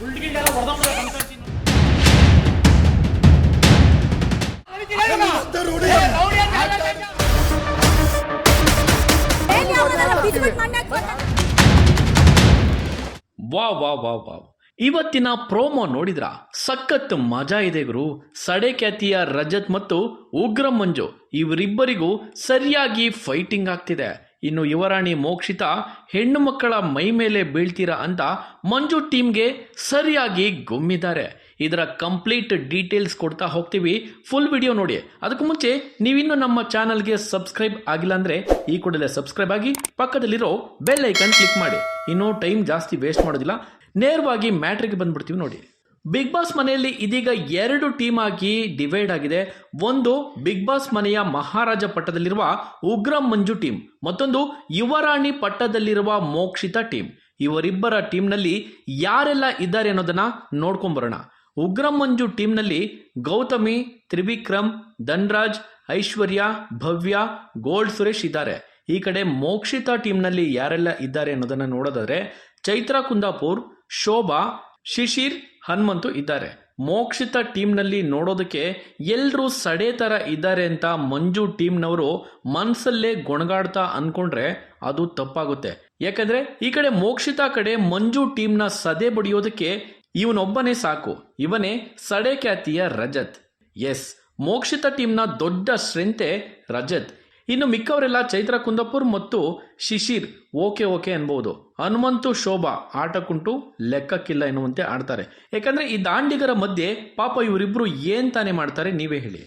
ವಾ ವಾ ವಾ ವಾ ಇವತ್ತಿನ ಪ್ರೋಮೋ ನೋಡಿದ್ರ? ಸಖತ್ ಮಜಾ ಇದೆ ಗುರು. ಸಡೆ ಖ್ಯಾತಿಯ ರಜತ್ ಮತ್ತು ಉಗ್ರ ಮಂಜು. ಇವರಿಬ್ಬರಿಗೂ ಸರಿಯಾಗಿ ಫೈಟಿಂಗ್ ಆಗ್ತಿದೆ. ಇನ್ನು ಯುವರಾಣಿ ಮೋಕ್ಷಿತ ಹೆಣ್ಣು ಮಕ್ಕಳ ಮೈ ಮೇಲೆ ಬೀಳ್ತೀರಾ ಅಂತ ಮಂಜು ಟೀಮ್ಗೆ ಸರಿಯಾಗಿ ಗುಮ್ಮಿದ್ದಾರೆ. ಇದರ ಕಂಪ್ಲೀಟ್ ಡೀಟೇಲ್ಸ್ ಕೊಡ್ತಾ ಹೋಗ್ತೀವಿ. ಫುಲ್ ವಿಡಿಯೋ ನೋಡಿ. ಅದಕ್ಕೂ ಮುಂಚೆ ನೀವಿನ್ನೂ ನಮ್ಮ ಚಾನಲ್ಗೆ ಸಬ್ಸ್ಕ್ರೈಬ್ ಆಗಿಲ್ಲ ಅಂದ್ರೆ ಈ ಕೂಡಲೇ ಸಬ್ಸ್ಕ್ರೈಬ್ ಆಗಿ ಪಕ್ಕದಲ್ಲಿರೋ ಬೆಲ್ ಐಕನ್ ಕ್ಲಿಕ್ ಮಾಡಿ. ಇನ್ನೂ ಟೈಮ್ ಜಾಸ್ತಿ ವೇಸ್ಟ್ ಮಾಡೋದಿಲ್ಲ. ನೇರವಾಗಿ ಮ್ಯಾಟ್ರಿಗೆ ಬಂದ್ಬಿಡ್ತೀವಿ ನೋಡಿ. ಬಿಗ್ ಬಾಸ್ ಮನೆಯಲ್ಲಿ ಇದೀಗ ಎರಡು ಟೀಮ್ ಆಗಿ ಡಿವೈಡ್ ಆಗಿದೆ. ಒಂದು ಬಿಗ್ ಬಾಸ್ ಮನೆಯ ಮಹಾರಾಜ ಪಟ್ಟದಲ್ಲಿರುವ ಉಗ್ರ ಮಂಜು ಟೀಮ್ ಮತ್ತೊಂದು ಯುವರಾಣಿ ಪಟ್ಟದಲ್ಲಿರುವ ಮೋಕ್ಷಿತ ಟೀಮ್ ಇವರಿಬ್ಬರ ಟೀಮ್ನಲ್ಲಿ ಯಾರೆಲ್ಲ ಇದ್ದಾರೆ ಅನ್ನೋದನ್ನ ನೋಡ್ಕೊಂಬರೋಣ ಉಗ್ರ ಮಂಜು ಟೀಮ್ನಲ್ಲಿ ಗೌತಮಿ, ತ್ರಿವಿಕ್ರಮ್, ಧನ್ರಾಜ್, ಐಶ್ವರ್ಯ, ಭವ್ಯ, ಗೋಲ್ಡ್ ಸುರೇಶ್ ಇದ್ದಾರೆ. ಈ ಕಡೆ ಮೋಕ್ಷಿತ ಟೀಮ್ನಲ್ಲಿ ಯಾರೆಲ್ಲ ಇದ್ದಾರೆ ಅನ್ನೋದನ್ನ ನೋಡೋದಾದ್ರೆ ಚೈತ್ರ ಕುಂದಾಪುರ್, ಶೋಭಾ, ಶಿಶಿರ್ ಹನುಮಂತು ಇದ್ದಾರೆ. ಮೋಕ್ಷಿತ ಟೀಮ್ನಲ್ಲಿ ನೋಡೋದಕ್ಕೆ ಎಲ್ಲರೂ ಸಡೆ ಥರ ಇದ್ದಾರೆ ಅಂತ ಮಂಜು ಟೀಮ್ನವರು ಮನಸ್ಸಲ್ಲೇ ಗೊಣಗಾಡ್ತಾ ಅನ್ಕೊಂಡ್ರೆ ಅದು ತಪ್ಪಾಗುತ್ತೆ. ಯಾಕಂದ್ರೆ ಈ ಕಡೆ ಮೋಕ್ಷಿತ ಕಡೆ ಮಂಜು ಟೀಮ್ನ ಸದೆ ಬಡಿಯೋದಕ್ಕೆ ಇವನೊಬ್ಬನೇ ಸಾಕು. ಇವನೇ ಸಡೆ ಖ್ಯಾತಿಯ ರಜತ್. ಎಸ್, ಮೋಕ್ಷಿತ ಟೀಮ್ನ ದೊಡ್ಡ ಸ್ಟ್ರೆಂತೆ ರಜತ್. ಇನ್ನು ಮಿಕ್ಕವರೆಲ್ಲ ಚೈತ್ರ ಕುಂದಪುರ್ ಮತ್ತು ಶಿಶಿರ್ ಓಕೆ ಓಕೆ ಅನ್ಬಹುದು ಹನುಮಂತು ಶೋಭಾ ಆಟಕ್ಕುಂಟು ಲೆಕ್ಕಕ್ಕಿಲ್ಲ ಎನ್ನುವಂತೆ ಆಡ್ತಾರೆ. ಯಾಕಂದ್ರೆ ಈ ದಾಂಡಿಗರ ಮಧ್ಯೆ ಪಾಪ ಇವರಿಬ್ರು ಏನ್ ತಾನೇ ಮಾಡ್ತಾರೆ ನೀವೇ ಹೇಳಿ.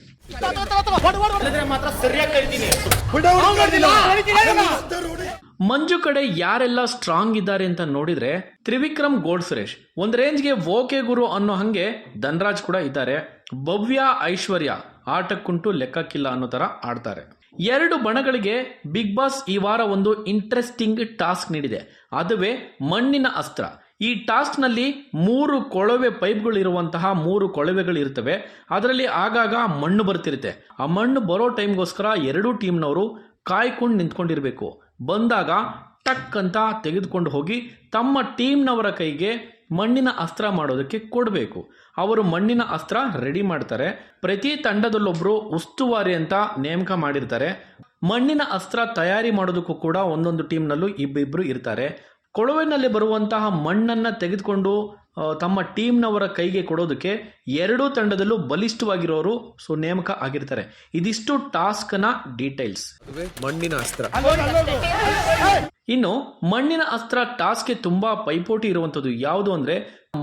ಮಂಜು ಕಡೆ ಯಾರೆಲ್ಲ ಸ್ಟ್ರಾಂಗ್ ಇದ್ದಾರೆ ಅಂತ ನೋಡಿದ್ರೆ ತ್ರಿವಿಕ್ರಮ್ ಗೋಲ್ಡ್ ಸುರೇಶ್. ಒಂದ್ ರೇಂಜ್ಗೆ ಓಕೆ ಗುರು ಅನ್ನೋ ಹಂಗೆ ಧನ್ರಾಜ್ ಕೂಡ ಇದ್ದಾರೆ. ಭವ್ಯ ಐಶ್ವರ್ಯ ಆಟಕ್ಕುಂಟು ಲೆಕ್ಕಕ್ಕಿಲ್ಲ ಅನ್ನೋ ತರ ಆಡ್ತಾರೆ. ಎರಡು ಬಣಗಳಿಗೆ ಬಿಗ್ ಬಾಸ್ ಈ ವಾರ ಒಂದು ಇಂಟ್ರೆಸ್ಟಿಂಗ್ ಟಾಸ್ಕ್ ನೀಡಿದೆ. ಅದುವೇ ಮಣ್ಣಿನ ಅಸ್ತ್ರ. ಈ ಟಾಸ್ಕ್ನಲ್ಲಿ ಮೂರು ಕೊಳವೆ ಪೈಪ್ಗಳು ಇರುವಂತಹ ಮೂರು ಕೊಳವೆಗಳು ಇರ್ತವೆ ಅದರಲ್ಲಿ ಆಗಾಗ ಮಣ್ಣು ಬರ್ತಿರುತ್ತೆ. ಆ ಮಣ್ಣು ಬರೋ ಟೈಮ್ಗೋಸ್ಕರ ಎರಡೂ ಟೀಮ್ನವರು ಕಾಯ್ಕೊಂಡು ನಿಂತ್ಕೊಂಡಿರ್ಬೇಕು. ಬಂದಾಗ ಟಕ್ ಅಂತ ತೆಗೆದುಕೊಂಡು ಹೋಗಿ ತಮ್ಮ ಟೀಮ್ನವರ ಕೈಗೆ ಮಣ್ಣಿನ ಅಸ್ತ್ರ ಮಾಡೋದಕ್ಕೆ ಕೊಡಬೇಕು. ಅವರು ಮಣ್ಣಿನ ಅಸ್ತ್ರ ರೆಡಿ ಮಾಡ್ತಾರೆ. ಪ್ರತಿ ತಂಡದಲ್ಲೊಬ್ಬರು ಉಸ್ತುವಾರಿ ಅಂತ ನೇಮಕ ಮಾಡಿರ್ತಾರೆ. ಮಣ್ಣಿನ ಅಸ್ತ್ರ ತಯಾರಿ ಮಾಡೋದಕ್ಕೂ ಕೂಡ ಒಂದೊಂದು ಟೀಮ್ನಲ್ಲೂ ಇಬ್ಬಿಬ್ರು ಇರ್ತಾರೆ. ಕೊಳವೆನಲ್ಲಿ ಬರುವಂತಹ ಮಣ್ಣನ್ನು ತೆಗೆದುಕೊಂಡು ತಮ್ಮ ಟೀಮ್ನವರ ಕೈಗೆ ಕೊಡೋದಕ್ಕೆ ಎರಡೂ ತಂಡದಲ್ಲೂ ಬಲಿಷ್ಠವಾಗಿರೋರು ಸೊ ನೇಮಕ ಆಗಿರ್ತಾರೆ. ಇದಿಷ್ಟು ಟಾಸ್ಕ್ನ ಡೀಟೇಲ್ಸ್. ಮಣ್ಣಿನ ಅಸ್ತ್ರ. ಇನ್ನು ಮಣ್ಣಿನ ಅಸ್ತ್ರ ಟಾಸ್ಕ್ಗೆ ತುಂಬಾ ಪೈಪೋಟಿ ಇರುವಂಥದ್ದು ಯಾವುದು ಅಂದ್ರೆ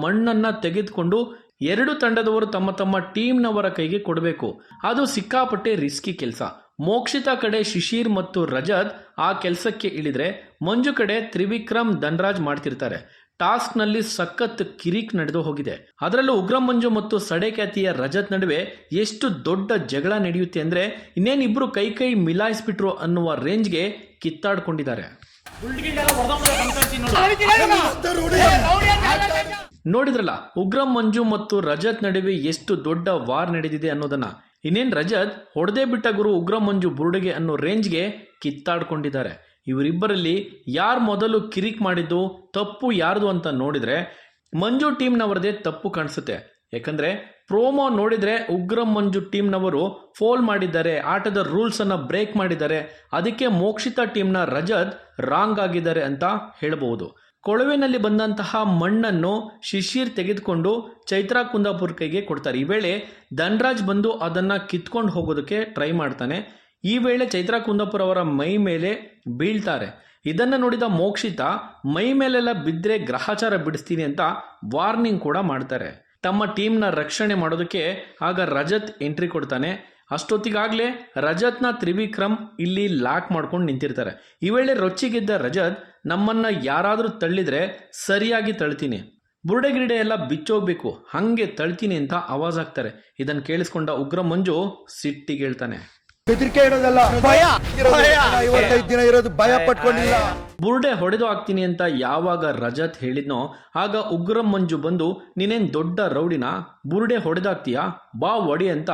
ಮಣ್ಣನ್ನ ತೆಗೆದುಕೊಂಡು ಎರಡು ತಂಡದವರು ತಮ್ಮ ತಮ್ಮ ಟೀಮ್ನವರ ಕೈಗೆ ಕೊಡಬೇಕು. ಅದು ಸಿಕ್ಕಾಪಟ್ಟೆ ರಿಸ್ಕಿ ಕೆಲಸ. ಮೋಕ್ಷಿತ ಕಡೆ ಶಿಶಿರ್ ಮತ್ತು ರಜತ್ ಆ ಕೆಲಸಕ್ಕೆ ಇಳಿದ್ರೆ ಮಂಜು ಕಡೆ ತ್ರಿವಿಕ್ರಮ್ ಧನ್ರಾಜ್ ಮಾಡ್ತಿರ್ತಾರೆ. ಟಾಸ್ಕ್ನಲ್ಲಿ ಸಖತ್ ಕಿರಿಕ್ ನಡೆದು ಹೋಗಿದೆ. ಅದರಲ್ಲೂ ಉಗ್ರ ಮಂಜು ಮತ್ತು ಸಡೆಖ್ಯಾತಿಯ ರಜತ್ ನಡುವೆ ಎಷ್ಟು ದೊಡ್ಡ ಜಗಳ ನಡೆಯುತ್ತೆ ಅಂದ್ರೆ ಇನ್ನೇನಿಬ್ರು ಕೈ ಕೈ ಮಿಲಾಯಿಸ್ಬಿಟ್ರು ಅನ್ನುವ ರೇಂಜ್ಗೆ ಕಿತ್ತಾಡ್ಕೊಂಡಿದ್ದಾರೆ. ನೋಡಿದ್ರಲ್ಲ, ಉಗ್ರ ಮಂಜು ಮತ್ತು ರಜತ್ ನಡುವೆ ಎಷ್ಟು ದೊಡ್ಡ ವಾರ್ ನಡೆದಿದೆ ಅನ್ನೋದನ್ನ. ಇನ್ನೇನ್ ರಜತ್, ಹೊಡೆದೇ ಬಿಟ್ಟ ಗುರು ಉಗ್ರ ಮಂಜು ಬುರುಡೆಗೆ ಅನ್ನೋ ರೇಂಜ್ಗೆ ಕಿತ್ತಾಡ್ಕೊಂಡಿದ್ದಾರೆ. ಇವರಿಬ್ಬರಲ್ಲಿ ಯಾರು ಮೊದಲು ಕಿರಿಕ್ ಮಾಡಿದ್ದು, ತಪ್ಪು ಯಾರ್ದು ಅಂತ ನೋಡಿದರೆ ಮಂಜು ಟೀಮ್ನವರದೇ ತಪ್ಪು ಕಾಣಿಸುತ್ತೆ. ಯಾಕಂದ್ರೆ ಪ್ರೋಮೋ ನೋಡಿದ್ರೆ ಉಗ್ರ ಮಂಜು ಟೀಮ್ನವರು ಫೋಲ್ ಮಾಡಿದ್ದಾರೆ, ಆಟದ ರೂಲ್ಸ್ ಅನ್ನ ಬ್ರೇಕ್ ಮಾಡಿದ್ದಾರೆ, ಅದಕ್ಕೆ ಮೋಕ್ಷಿತ ಟೀಮ್ನ ರಜತ್ ರಾಂಗ್ ಆಗಿದ್ದಾರೆ ಅಂತ ಹೇಳಬಹುದು. ಕೊಳವೆನಲ್ಲಿ ಬಂದಂತಹ ಮಣ್ಣನ್ನು ಶಿಶಿರ್ ತೆಗೆದುಕೊಂಡು ಚೈತ್ರ ಕುಂದಾಪುರ್ ಕೈಗೆ ಕೊಡ್ತಾರೆ. ಈ ವೇಳೆ ಧನ್ರಾಜ್ ಬಂದು ಅದನ್ನ ಕಿತ್ಕೊಂಡು ಹೋಗೋದಕ್ಕೆ ಟ್ರೈ ಮಾಡ್ತಾನೆ. ಈ ವೇಳೆ ಚೈತ್ರಾ ಕುಂದಪುರ ಅವರ ಮೈ ಮೇಲೆ ಬೀಳ್ತಾರೆ. ಇದನ್ನು ನೋಡಿದ ಮೋಕ್ಷಿತ, ಮೈ ಮೇಲೆಲ್ಲ ಬಿದ್ದರೆ ಗ್ರಹಚಾರ ಬಿಡಿಸ್ತೀನಿ ಅಂತ ವಾರ್ನಿಂಗ್ ಕೂಡ ಮಾಡ್ತಾರೆ. ತಮ್ಮ ಟೀಮ್ನ ರಕ್ಷಣೆ ಮಾಡೋದಕ್ಕೆ ಆಗ ರಜತ್ ಎಂಟ್ರಿ ಕೊಡ್ತಾನೆ. ಅಷ್ಟೊತ್ತಿಗಾಗಲೇ ರಜತ್ನ ತ್ರಿವಿಕ್ರಮ್ ಇಲ್ಲಿ ಲಾಕ್ ಮಾಡ್ಕೊಂಡು ನಿಂತಿರ್ತಾರೆ. ಈ ವೇಳೆ ರೊಚ್ಚಿಗೆದ್ದ ರಜತ್, ನಮ್ಮನ್ನು ಯಾರಾದರೂ ತಳ್ಳಿದರೆ ಸರಿಯಾಗಿ ತಳ್ತೀನಿ. ಬುರುಡೆ ಗಿರಡೆ ಎಲ್ಲ ಬಿಚ್ಚೋಗ್ಬೇಕು, ಹಂಗೆ ತಳ್ತೀನಿ ಅಂತ ಆವಾಜ್ ಹಾಕ್ತಾರೆ ಇದನ್ನು ಕೇಳಿಸ್ಕೊಂಡ ಉಗ್ರ ಮಂಜು ಸಿಟ್ಟಿಗೆ ಹೇಳ್ತಾನೆ ಬೆದರಿಕೆ ಇಡೋದಲ್ಲ ಭಯ ಇವತ್ತೈದು ದಿನ ಇರೋದು ಭಯ ಪಟ್ಕೊಂಡಿಲ್ಲ. ಬುರ್ಡೆ ಹೊಡೆದು ಹಾಕ್ತೀನಿ ಅಂತ ಯಾವಾಗ ರಜತ್ ಹೇಳಿದ್ನೋ ಆಗ ಉಗ್ರ ಮಂಜು ಬಂದು ನೀನೇನ್ ದೊಡ್ಡ ರೌಡಿನ? ಬುರ್ಡೆ ಹೊಡೆದಾಕ್ತೀಯಾ? ಬಾ ಒಡಿ ಅಂತ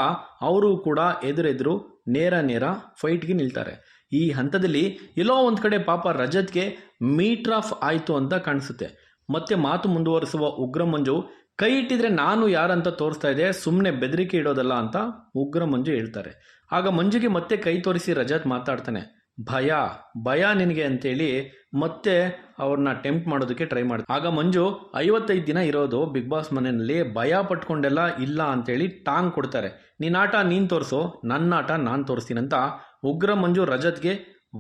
ಅವರು ಕೂಡ ಎದುರೆದುರು. ನೇರ ನೇರ ಫೈಟ್ಗೆ ನಿಲ್ತಾರೆ. ಈ ಹಂತದಲ್ಲಿ ಎಲ್ಲೋ ಒಂದು ಕಡೆ ಪಾಪ ರಜತ್ಗೆ ಮೀಟ್ ಆಫ್ ಆಯಿತು ಅಂತ ಕಾಣಿಸುತ್ತೆ. ಮತ್ತೆ ಮಾತು ಮುಂದುವರಿಸುವ ಉಗ್ರ ಮಂಜು ಕೈ ಇಟ್ಟಿದ್ರೆ ನಾನು ಯಾರಂತ ತೋರಿಸ್ತಾ ಇದೆ? ಸುಮ್ಮನೆ ಬೆದರಿಕೆ ಇಡೋದಲ್ಲ ಅಂತ ಉಗ್ರ ಮಂಜು ಹೇಳ್ತಾರೆ. ಆಗ ಮಂಜುಗೆ ಮತ್ತೆ ಕೈ ತೋರಿಸಿ ರಜತ್ ಮಾತಾಡ್ತಾನೆ, ಭಯ ಭಯ ನಿನಗೆ ಅಂತೇಳಿ ಮತ್ತೆ ಅವ್ರನ್ನ ಟೆಂಪ್ಟ್ ಮಾಡೋದಕ್ಕೆ ಟ್ರೈ ಮಾಡ್ತಾರೆ ಆಗ ಮಂಜು, ಐವತ್ತೈದು ದಿನ ಇರೋದು ಬಿಗ್ ಬಾಸ್ ಮನೆಯಲ್ಲಿ ಭಯ ಪಟ್ಕೊಂಡೆಲ್ಲ ಇಲ್ಲ ಅಂತೇಳಿ ಟಾಂಗ್ ಕೊಡ್ತಾರೆ. ನಿನ್ನ ಆಟ ನೀನು ತೋರಿಸು, ನನ್ನ ಆಟ ನಾನು ತೋರಿಸ್ತೀನಿ ಅಂತ ಉಗ್ರ ಮಂಜು ರಜತ್ಗೆ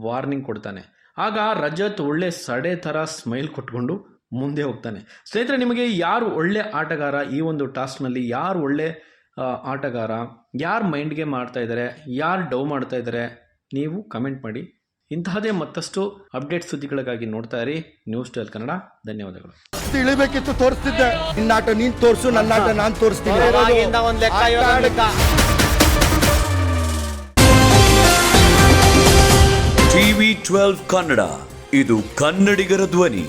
ವಾರ್ನಿಂಗ್ ಕೊಡ್ತಾನೆ. ಆಗ ರಜತ್ ಒಳ್ಳೆ ಸಡೆ ಥರ ಸ್ಮೈಲ್ ಕೊಟ್ಕೊಂಡು ಮುಂದೆ ಹೋಗ್ತಾನೆ. ಸ್ನೇಹಿತರೆ, ನಿಮಗೆ ಯಾರು ಒಳ್ಳೆ ಆಟಗಾರ ಈ ಒಂದು ಟಾಸ್ಕ್ನಲ್ಲಿ ಯಾರು ಒಳ್ಳೆ ಆಟಗಾರ ಯಾರು ಮೈಂಡ್ಗೆ ಮಾಡ್ತಾ ಇದ್ದಾರೆ ಯಾರು ಡೌ ಮಾಡ್ತಾ ಇದ್ದಾರೆ ನೀವು ಕಮೆಂಟ್ ಮಾಡಿ. ಇಂತಹದೇ ಮತ್ತಷ್ಟು ಅಪ್ಡೇಟ್ ಸುದ್ದಿಗಳಿಗಾಗಿ ನೋಡ್ತಾ ಇರಿ. ನ್ಯೂಸ್ ಟ್ವೆಲ್ ಕನ್ನಡ ಧನ್ಯವಾದಗಳು. ಇಳಿಬೇಕಿತ್ತು ತೋರಿಸ್ತಿದ್ದೆ. ನಿನ್ನ ಆಟ ನೀನ್ ತೋರಿಸು ನನ್ನ ಆಟ ನಾನು ತೋರಿಸ್ತೀನಿ. ಟಿವಿ ಟ್ವೆಲ್ವ್ ಕನ್ನಡ ಇದು ಕನ್ನಡಿಗರ ಧ್ವನಿ.